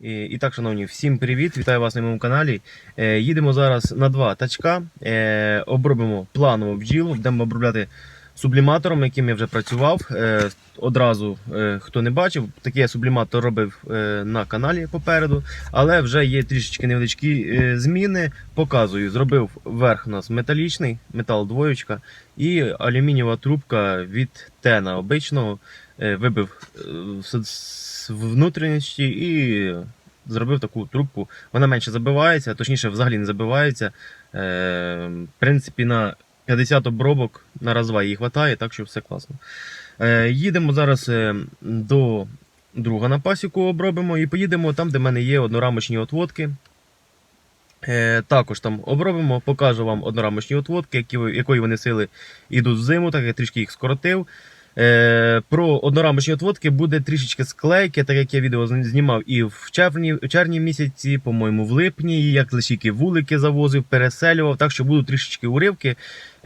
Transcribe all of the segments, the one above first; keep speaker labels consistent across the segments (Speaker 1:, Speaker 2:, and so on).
Speaker 1: І, так, шановні, всім привіт! Вітаю вас на моєму каналі. Е, їдемо зараз на два тачка. Е, обробимо планову бджілу, будемо обробляти субліматором, яким я вже працював. Е, одразу, хто не бачив, такий я субліматор робив на каналі попереду, але вже є трішечки невеличкі зміни. Показую, зробив верх у нас металічний, метал двоєчка, і алюмінієва трубка від тена обичного. Е, вибив е, с- с- внутрішні і зробив таку трубку. Вона менше забивається, точніше, взагалі не забивається. Е, В принципі, на 50 обробок на раз-два їй вистачає, так що все класно. Їдемо зараз до друга на пасіку обробимо і поїдемо там, де в мене є однорамочні отводки. Також там обробимо, покажу вам однорамочні отводки, якої вони сили йдуть в зиму, так я трішки їх скоротив. Е, про однорамочні отводки буде трішечки склейки, так як я відео знімав і в червні, в червні місяці, по-моєму, в липні, і як лишіки вулики завозив, переселював, так що будуть трішечки уривки.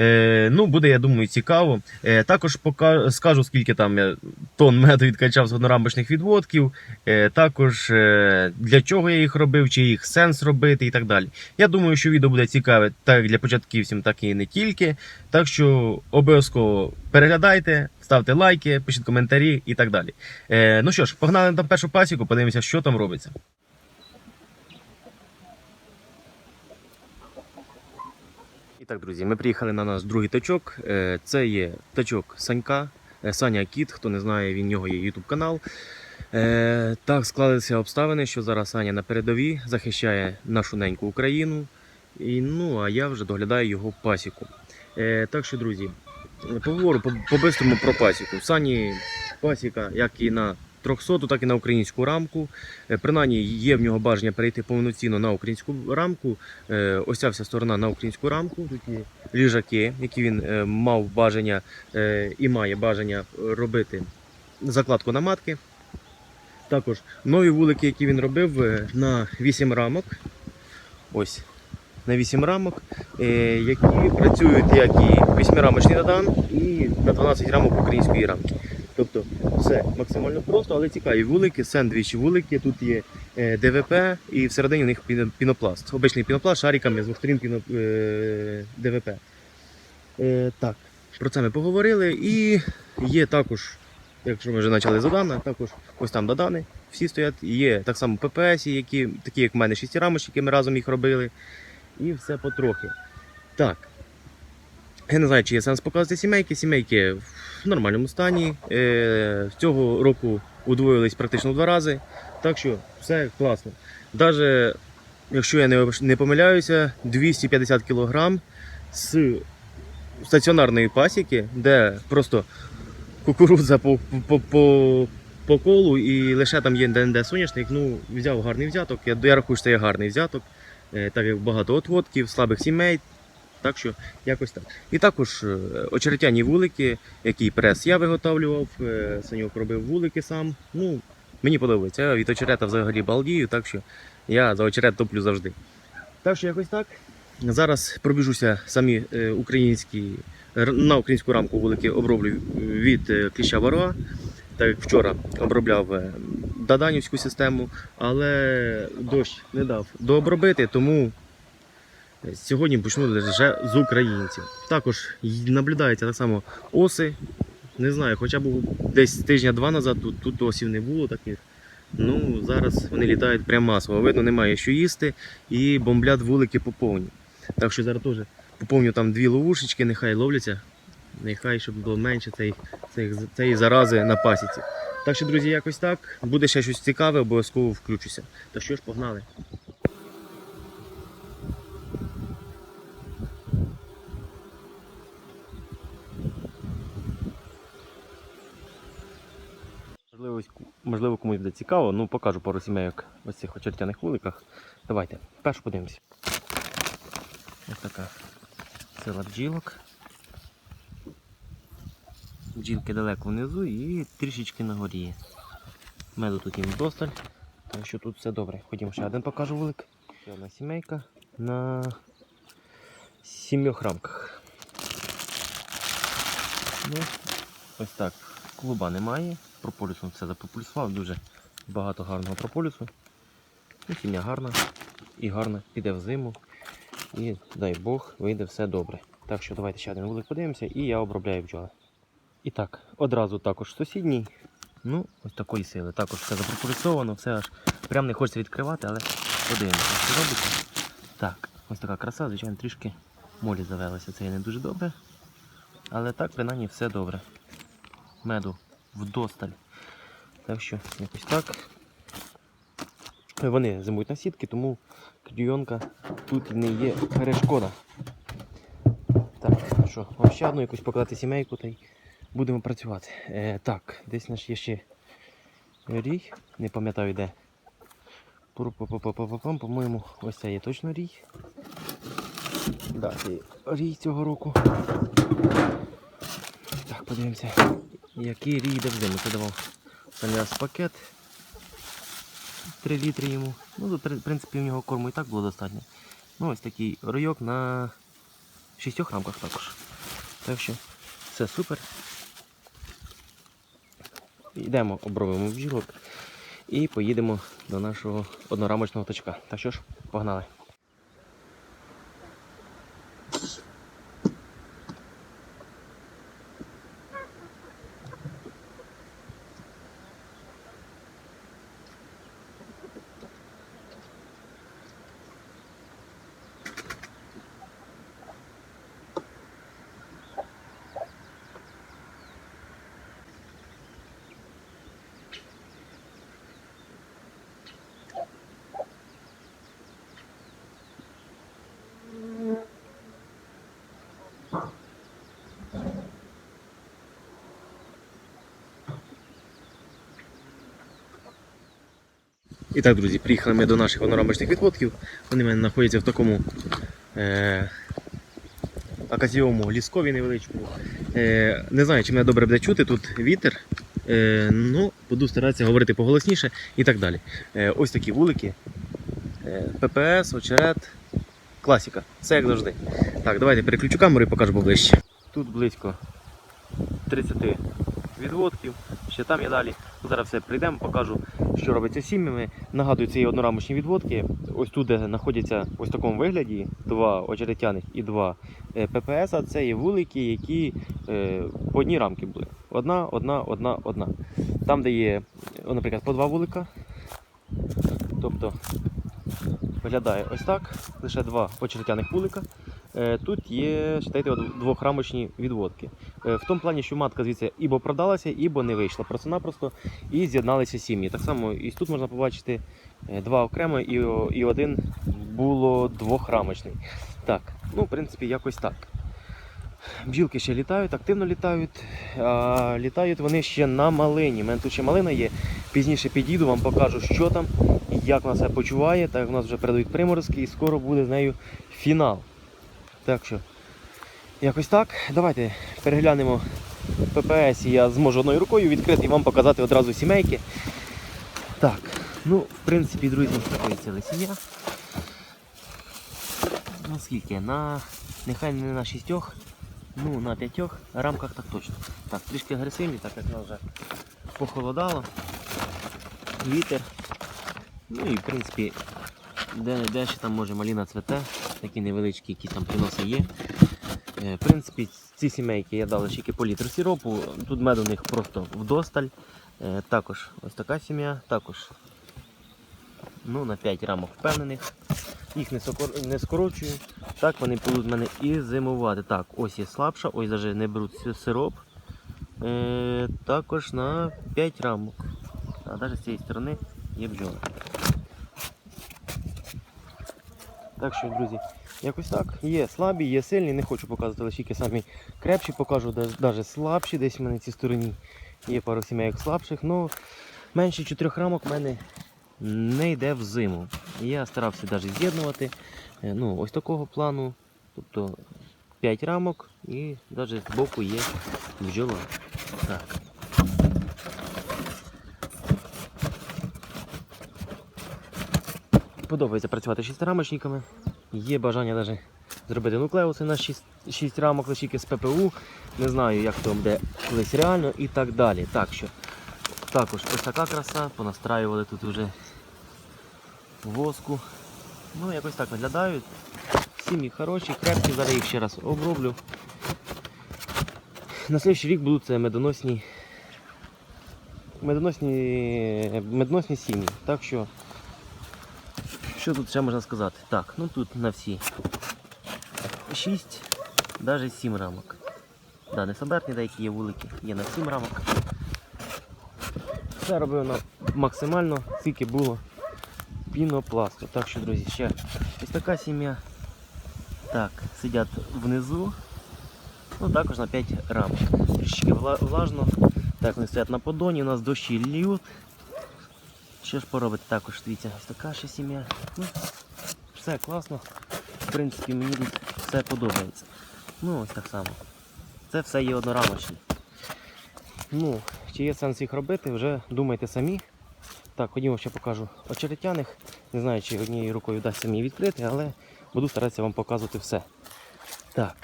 Speaker 1: Е, ну, буде, я думаю, цікаво. Е, також пока, скажу, скільки там я тонн меду відкачав з однорамочних відводків. Е, також е, для чого я їх робив, чи їх сенс робити і так далі. Я думаю, що відео буде цікаве так для початківців, так і не тільки. Так що обов'язково переглядайте, ставте лайки, пишіть коментарі і так далі. Е, ну що ж, погнали на першу пасіку, подивимося, що там робиться. І так, друзі, ми приїхали на наш другий тачок. Е, Це є тачок Санька. Е, Саня Кіт, хто не знає, він нього є YouTube канал. Е, Так склалися обставини, що зараз Саня на передовій захищає нашу неньку Україну. І, ну, а я вже доглядаю його пасіку. Е, так що, друзі, поговорю по- по-бистрому про пасіку. Сані пасіка, як і на 300, так і на українську рамку. Е, принаймні є в нього бажання перейти повноцінно на українську рамку. Е, ось ця вся сторона на українську рамку. Тут є ліжаки, які він е, мав бажання і має бажання робити закладку на матки. Також нові вулики, які він робив на 8 рамок. Ось на 8 рамок, е, які працюють як і 8-рамочний надан, і на 12 рамок української рамки. Тобто все максимально просто, але цікаві вулики, сендвічі вулики. Тут є е, ДВП і всередині у них пінопласт. Обичний пінопласт шариками з двох сторін піно, е, ДВП. Так, про це ми поговорили. І є також, якщо ми вже почали з Додана, також ось там Додани. Всі стоять. Є так само ППС, які, такі як в мене шістірамочки, ми разом їх робили. І все потрохи. Так. Я не знаю, чи є сенс показувати сімейки. Сімейки в нормальному стані. Е, цього року удвоїлись практично в два рази. Так що все класно. Навіть, якщо я не, помиляюся, 250 кг з стаціонарної пасіки, де просто кукурудза по, по, по, по колу і лише там є де соняшник. Ну, взяв гарний взяток. Я, я рахую, що це є гарний взяток, так як багато отводків, слабих сімей. Так що якось так. І також е, очеретяні вулики, який прес я виготовлював, е, Санюк робив вулики сам. Ну, мені подобається. Я від очерета взагалі балдію, так що я за очерет топлю завжди. Так що якось так. Зараз пробіжуся самі е, українські на українську рамку вулики оброблю від е, кліща варуа. Так як вчора обробляв е, Даданівську систему, але дощ не дав дообробити, тому сьогодні почну лише з українців. Також наблюдається так само оси. Не знаю, хоча б десь тижня-два назад тут, тут осів не було таких. Ну, зараз вони літають прямо масово. Видно, немає що їсти і бомблять вулики по повні. Так що зараз теж поповню там дві ловушечки, нехай ловляться. Нехай щоб було менше цієї, цієї, цієї зарази на пасіці. Так що, друзі, якось так. Буде ще щось цікаве, обов'язково включуся. Так що ж, погнали. Можливо, комусь буде цікаво, ну покажу пару сімейок ось цих очертяних вуликах. Давайте, першу подивимося. Ось така сила бджілок. Бджілки далеко внизу і трішечки на горі. Меду тут їм досталь. Так що тут все добре. Ходімо ще один покажу вулик. Ще одна сімейка на сімьох рамках. Ну, ось так. Клуба немає. Прополісом все запропульсував, дуже багато гарного прополісу. Ну, сім'я гарна і гарна піде в зиму. І дай Бог, вийде все добре. Так що давайте ще один вулик подивимося і я обробляю бджоли. І так, одразу також сусідній. Ну, ось такої сили. Також все запропорцовано, все аж прям не хочеться відкривати, але подивимося, що робиться. Так, ось така краса, звичайно, трішки молі завелася. Це не дуже добре. Але так, принаймні, все добре. Меду вдосталь. Так що, якось так. Вони зимують на сітки, тому клюйонка тут не є перешкода. Так, що, вам ще одну якусь покладати сімейку та й будемо працювати. Е, так, десь наш є ще рій, не пам'ятаю де. По-моєму, ось це є точно рій. Да, рій цього року. Так, подивимося, який рій йде в зиму. Це давав Саняс пакет. 3 літри йому. Ну, в принципі, в нього корму і так було достатньо. Ну, ось такий ройок на 6 рамках також. Так що все супер. Йдемо, обробимо бджілок і поїдемо до нашого однорамочного точка. Так що ж, погнали. І так, друзі, приїхали ми до наших однорамочних відводків. Вони в мене знаходяться в такому е- аказіому ліскові невеличкому. Е- не знаю, чи мене добре буде чути, тут вітер. Е- ну, буду старатися говорити поголосніше і так далі. Е- ось такі вулики. Е- ППС, очерет, класіка. Все як завжди. Так, давайте переключу камеру і покажу поближче. Тут близько 30 відводків, ще там і далі. Зараз все прийдемо, покажу, що робиться з сім'ями. Нагадую, це є однорамочні відводки. Ось тут, де знаходяться ось в такому вигляді два очеретяних і два е, ППС. Це є вулики, які е, по одній рамки були. Одна, одна, одна, одна. Там, де є, наприклад, по два вулика. Тобто виглядає ось так. Лише два очеретяних вулика. Е, Тут є, читайте, двохрамочні відводки. Е, В тому плані, що матка звідси ібо продалася, ібо не вийшла просто-напросто і з'єдналися сім'ї. Так само і тут можна побачити е, два окремо і, і один було двохрамочний. Так, ну, в принципі, якось так. Бджілки ще літають, активно літають. А, літають вони ще на малині. У мене тут ще малина є. Пізніше підійду, вам покажу, що там, як вона себе почуває. Так як у нас вже передають приморозки і скоро буде з нею фінал. Так що, якось так. Давайте переглянемо ППС. і Я зможу одною рукою відкрити і вам показати одразу сімейки. Так, ну, в принципі, друзі, ціла сім'я. Ну? На. Нехай не на шістьох, ну на п'ятьох рамках так точно. Так, трішки агресивні, так як воно вже похолодало. Вітер. Ну і в принципі, де не де ще там може маліна цвете, такі невеличкі якісь там приноси є. Е, В принципі, ці сімейки я дав тільки по літру сіропу, тут мед у них просто вдосталь. Е, Також ось така сім'я, також ну, на 5 рамок впевнених. Їх не скорочую. Так вони будуть в мене і зимувати. Так, ось є слабша, ось навіть не беруть сироп. Е, також на 5 рамок. А навіть з цієї сторони є бджоли. Так що, друзі, якось так. Є слабі, є сильні, не хочу показувати лише самі крепші, покажу навіть слабші, десь в мене в цій стороні є пару сімейок слабших. Ну, менше 4 рамок в мене не йде в зиму. Я старався навіть з'єднувати. е, Ну, ось такого плану. Тобто 5 рамок і навіть з боку є бджола. Так. Подобається працювати шістирамочниками. Є бажання навіть зробити нуклеуси на 6, 6 рамок лише з ППУ. Не знаю, як то буде колись реально і так далі. Так що також ось така краса, понастраювали тут вже воску. Ну, якось так виглядають. Сім'ї хороші, крепкі, зараз їх ще раз оброблю. На слідчий рік будуть це медоносні, медоносні, медоносні сім'ї. Так що, що тут ще можна сказати? Так, ну тут на всі 6, навіть 7 рамок. Да, не стандартні деякі є вулики, є на 7 рамок. Все робив максимально, скільки було пінопласту. Так що, друзі, ще ось така сім'я. Так, сидять внизу. Ну, також на 5 рамок. Трішки влажно. Так, вони стоять на подоні, у нас дощі льють. Що ж поробити? Також дивіться, ось така ще сім'я. Ну, все класно. В принципі, мені тут все подобається. Ну, ось так само. Це все є однорамочні. Ну, чи є сенс їх робити, вже думайте самі. Так, ходімо ще покажу очеретяних. Не знаю, чи однією рукою вдасться мені відкрити, але буду старатися вам показувати все. Так.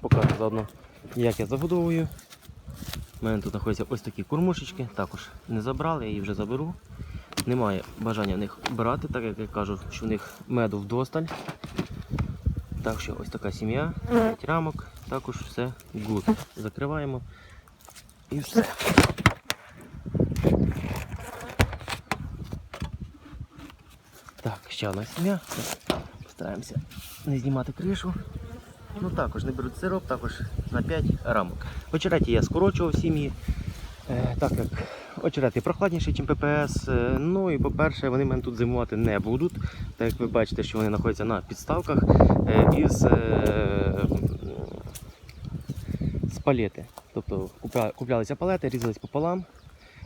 Speaker 1: Покажу заодно, як я забудовую. У мене тут знаходяться ось такі кормушечки, також не забрали, я її вже заберу. Немає бажання в них брати, так як я кажу, що в них меду вдосталь. Так що ось така сім'я, 5 рамок, також все good. Закриваємо і все. Так, ще одна сім'я. Постараємося не знімати кришу. Ну також не беруть сироп, також на 5 рамок. Очереті я скорочував сім'ї, е, так як очерети прохладніші, ніж ППС. Е, ну і по-перше, вони мене тут зимувати не будуть. Так як ви бачите, що вони знаходяться на підставках е, із з палети. Тобто куплялися палети, різались пополам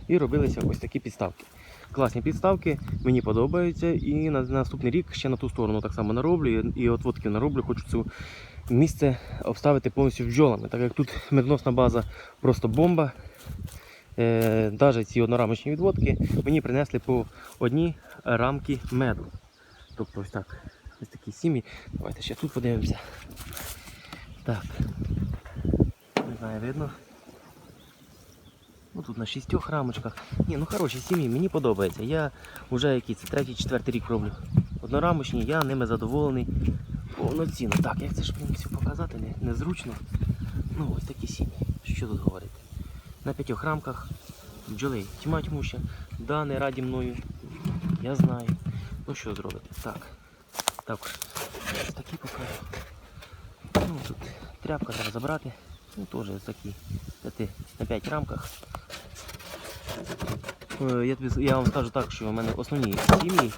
Speaker 1: і робилися ось такі підставки. Класні підставки, мені подобаються. І на наступний рік ще на ту сторону так само нароблю. І- І от водки нароблю, хочу цю місце обставити повністю бджолами. Так як тут медоносна база просто бомба. Е, навіть ці однорамочні відводки мені принесли по одній рамки меду. Тобто ось так. Ось такі сім'ї. Давайте ще тут подивимося. Так. Не знаю, видно. Ну тут на шістьох рамочках. Ні, ну хороші сім'ї, мені подобається. Я вже який це третій, четвертий рік роблю. Однорамочні, я ними задоволений повноцінно. Так, як це ж все показати не, незручно. Ну, ось такі сім'ї. Що тут говорити? На п'ятьох рамках бджоли тьма тьмуща. Да, не раді мною. Я знаю. Ну що зробити? Так. Також ось такі покажу. Ну, тут тряпка треба забрати. Ну, теж такі на 5 рамках. Е, Я, тобі, я вам скажу так, що в мене основні сім'ї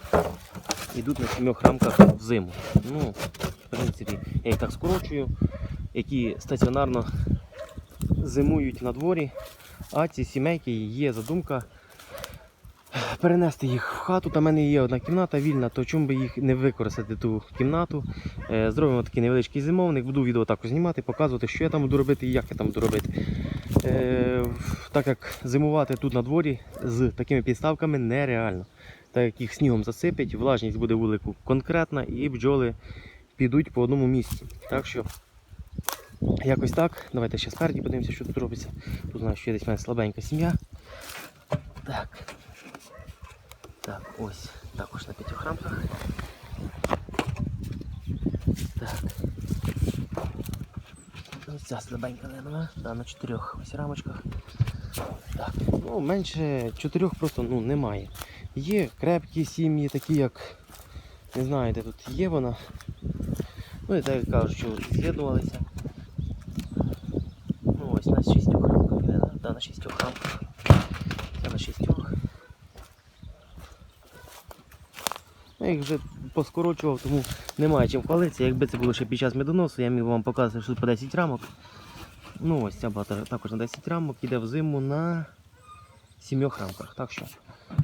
Speaker 1: йдуть на сімьох рамках в зиму. Ну, принципі, я їх так скорочую, які стаціонарно зимують на дворі, а ці сімейки є задумка перенести їх в хату. Там в мене є одна кімната вільна, то чому би їх не використати ту кімнату. Е, Зробимо такий невеличкий зимовник, буду відео також знімати, показувати, що я там буду робити і як я там буду робити. Е, Так як зимувати тут на дворі з такими підставками нереально. Так як їх снігом засипять, влажність буде вулику конкретна і бджоли підуть по одному місці. Так що якось так. Давайте ще спереді подивимося, що тут робиться. Тут знаю, що є десь в мене слабенька сім'я. Так. Так, ось. Також на п'ятьох рамках. Так. Ось ця слабенька линова, да, на чотирьох ось рамочках. Так, ну менше чотирьох просто ну, немає. Є крепкі сім'ї, такі як. Не знаю, де тут є вона. Ну і так кажуть, що з'єднувалися. Ну ось на шістьох рамках іде, да? На шістьох рамках. Це на шістьох. Я їх вже поскорочував, тому немає чим хвалитися. Якби це було ще під час медоносу, я міг вам показати, що тут по 10 рамок. Ну ось ця бата також на 10 рамок, іде в зиму на 7 рамках. Так що,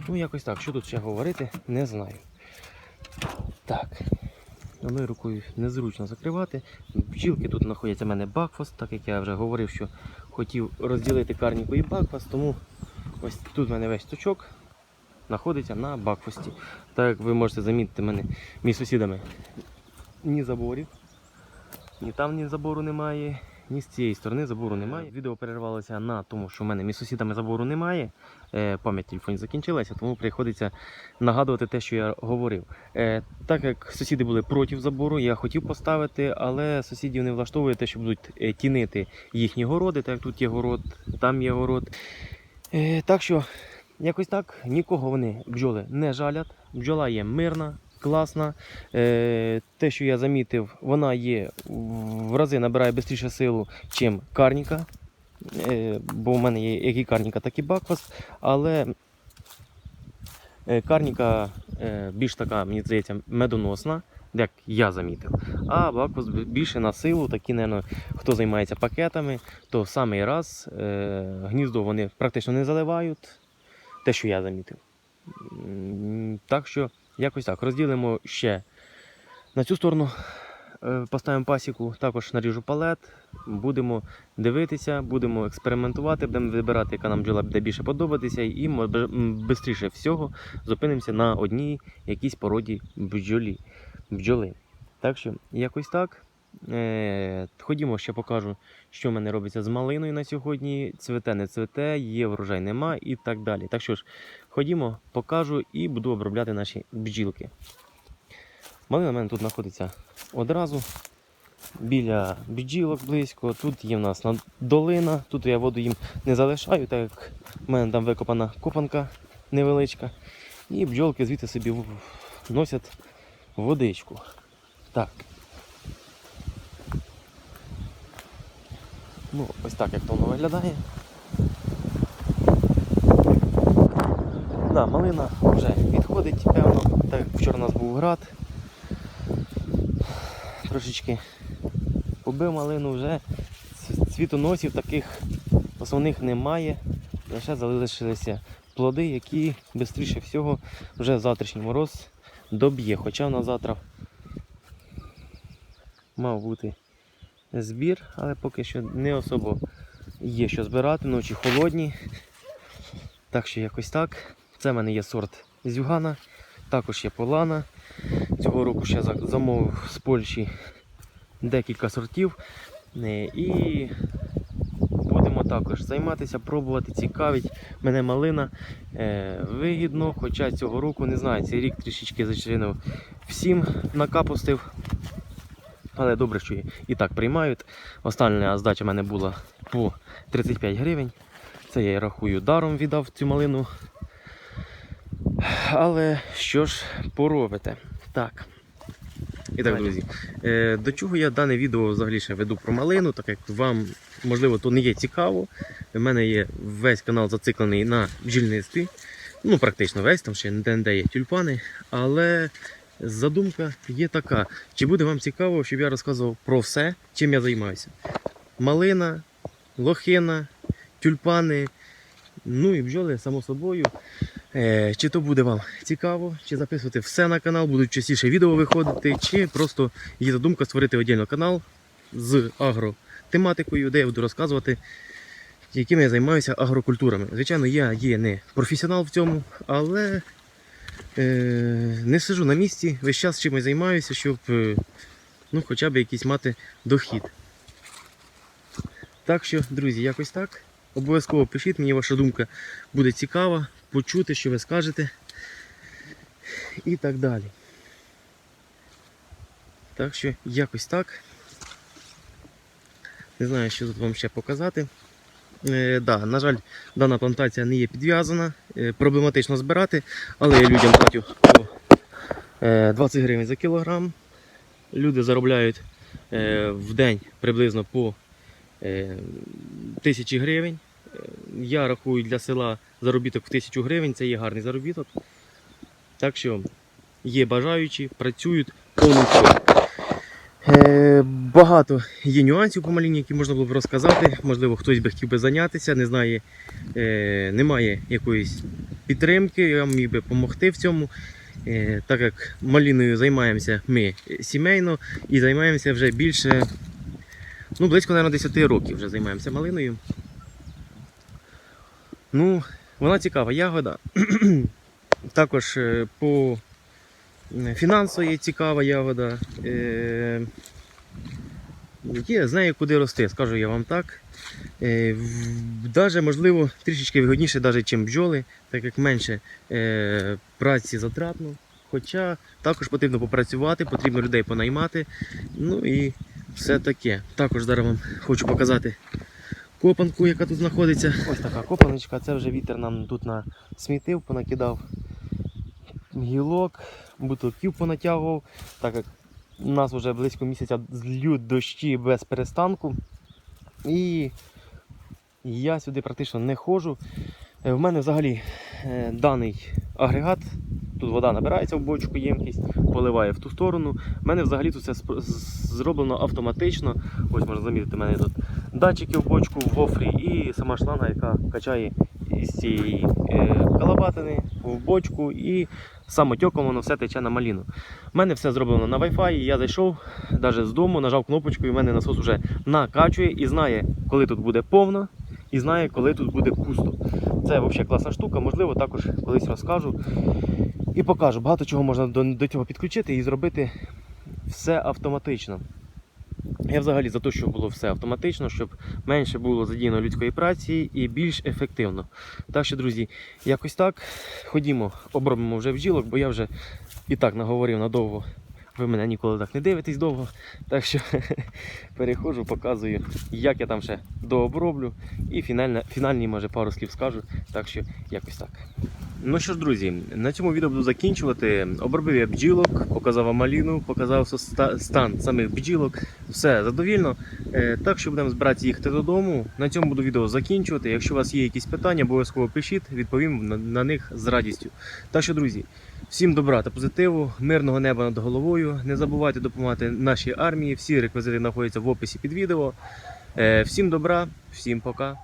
Speaker 1: ну якось так, що тут ще говорити, не знаю. Так. Одною рукою незручно закривати. Бджілки тут знаходяться в мене бакфаст, так як я вже говорив, що хотів розділити карніку і бакфаст, тому ось тут в мене весь точок знаходиться на бакфасті. Так як ви можете замітити, мене між сусідами ні заборів, ні там ні забору немає, ні з цієї сторони забору немає. Відео перервалося на тому, що в мене між сусідами забору немає. Е, пам'ять телефоні закінчилася, тому приходиться нагадувати те, що я говорив. Е, так як сусіди були проти забору, я хотів поставити, але сусідів не влаштовує те, що будуть е, тінити їхні городи, так як тут є город, там є город. Так що, якось так, нікого вони бджоли не жалять. Бджола є мирна, класна. Те, що я замітив, вона є в рази набирає швидше силу, чим карніка. Е, бо в мене є як і карніка, так і баквас. Але е, карніка е, більш така, мені здається, медоносна, як я замітив. А баквас більше на силу, такі, напевно, хто займається пакетами, то в самий раз гніздо вони практично не заливають. Те, що я замітив. Так що якось так. Розділимо ще на цю сторону. Е, Поставимо пасіку, також наріжу палет, будемо дивитися, будемо експериментувати, будемо вибирати, яка нам бджола буде більше подобатися, і швидше всього зупинимося на одній якійсь породі бджолі. бджоли. Так що, якось так. Е, ходімо, ще покажу, що в мене робиться з малиною на сьогодні. Цвете, не цвете, є врожай, нема і так далі. Так що ж, ходімо, покажу і буду обробляти наші бджілки. Малина в мене тут знаходиться одразу. Біля бджілок близько. Тут є в нас долина, тут я воду їм не залишаю, так як в мене там викопана копанка невеличка. І бджолки звідти собі носять водичку. Так. Ну, ось так як воно виглядає. Да, малина вже відходить, певно, так як вчора у нас був град. Трошечки побив малину вже. Цвітоносів таких основних немає. Лише залишилися плоди, які швидше всього вже завтрашній мороз доб'є. Хоча на завтра мав бути збір, але поки що не особо є що збирати, ночі холодні. Так що якось так. Це в мене є сорт Зюгана, також є Полана. Цього року ще замовив з Польщі декілька сортів. Е, І будемо також займатися, пробувати, цікавить. Мене малина е, вигідно, хоча цього року не знаю, цей рік трішечки зачинив всім накапустив. Але добре, що і- і так приймають. Остання здача в мене була по 35 гривень. Це я рахую даром віддав цю малину. Але що ж поробите? Так. І так, друзі, е, до чого я дане відео взагалі ще веду про малину, так як вам, можливо, то не є цікаво. У мене є весь канал зациклений на бджільництві. Ну, практично весь, там ще де-не-де є тюльпани. Але задумка є така. Чи буде вам цікаво, щоб я розказував про все, чим я займаюся? Малина, лохина, тюльпани, ну і бджоли, само собою. Е, чи то буде вам цікаво, чи записувати все на канал, будуть частіше відео виходити, чи просто є задумка створити окремий канал з агротематикою, де я буду розказувати, якими я займаюся агрокультурами. Звичайно, я є не професіонал в цьому, але е, не сижу на місці, весь час чимось займаюся, щоб е, ну, хоча б якийсь мати дохід. Так що, друзі, якось так. Обов'язково пишіть, мені ваша думка буде цікава, почути, що ви скажете. І так далі. Так що якось так. Не знаю, що тут вам ще показати. Е, да, на жаль, дана плантація не є підв'язана, е, проблематично збирати, але я людям платю по е, 20 гривень за кілограм. Люди заробляють е, в день приблизно по е, тисячі гривень. Е, Я рахую для села заробіток в тисячу гривень, це є гарний заробіток. Так що є бажаючі, працюють ходом. Е, багато є нюансів по маліні, які можна було б розказати. Можливо, хтось би хотів би зайнятися, не знає, е, немає якоїсь підтримки, я міг би допомогти в цьому. Е, так як маліною займаємося ми сімейно і займаємося вже більше, ну, близько, мабуть, 10 років вже займаємося малиною. Ну, вона цікава ягода. Також е, по фінансово є цікава ягода. Е, є з нею куди рости, скажу я вам так. Е, Даже, можливо, трішечки вигодніше, ніж бджоли, так як менше праці затратно. Хоча також потрібно попрацювати, потрібно людей понаймати. Ну і все таке. Також зараз вам хочу показати копанку, яка тут знаходиться. Ось така копаночка, це вже вітер нам тут насмітив, понакидав гілок, бутилків понатягував, так як у нас вже близько місяця злють дощі без перестанку. І я сюди практично не ходжу. Е, В мене взагалі е, даний агрегат, тут вода набирається в бочку ємкість, поливає в ту сторону. У мене взагалі тут все зроблено автоматично. Ось можна замітити, у мене тут датчики в бочку, в гофрі і сама шланга, яка качає із цієї е, калабатини в бочку і самотьоком воно все тече на маліну. У мене все зроблено на Wi-Fi, я зайшов навіть з дому, нажав кнопочку, і в мене насос вже накачує і знає, коли тут буде повно, і знає, коли тут буде пусто. Це взагалі класна штука, можливо, також колись розкажу і покажу. Багато чого можна до, до цього підключити і зробити все автоматично. Я взагалі за те, щоб було все автоматично, щоб менше було задіяно людської праці і більш ефективно. Так що, друзі, якось так. Ходімо, обробимо вже бджілок, бо я вже і так наговорив надовго. Ви мене ніколи так не дивитесь довго. Так що переходжу, показую, як я там ще дооброблю. І фінальне, фінальні, може, пару слів скажу. Так що якось так. Ну що ж, друзі, на цьому відео буду закінчувати. Обробив я бджілок, показав вам маліну, показав стан самих бджілок. Все задовільно. Е, Так що будемо збиратися їхати додому. На цьому буду відео закінчувати. Якщо у вас є якісь питання, обов'язково пишіть, відповім на них з радістю. Так що, друзі, всім добра та позитиву, мирного неба над головою. Не забувайте допомагати нашій армії. Всі реквізити знаходяться в описі під відео. Е, Всім добра, всім пока.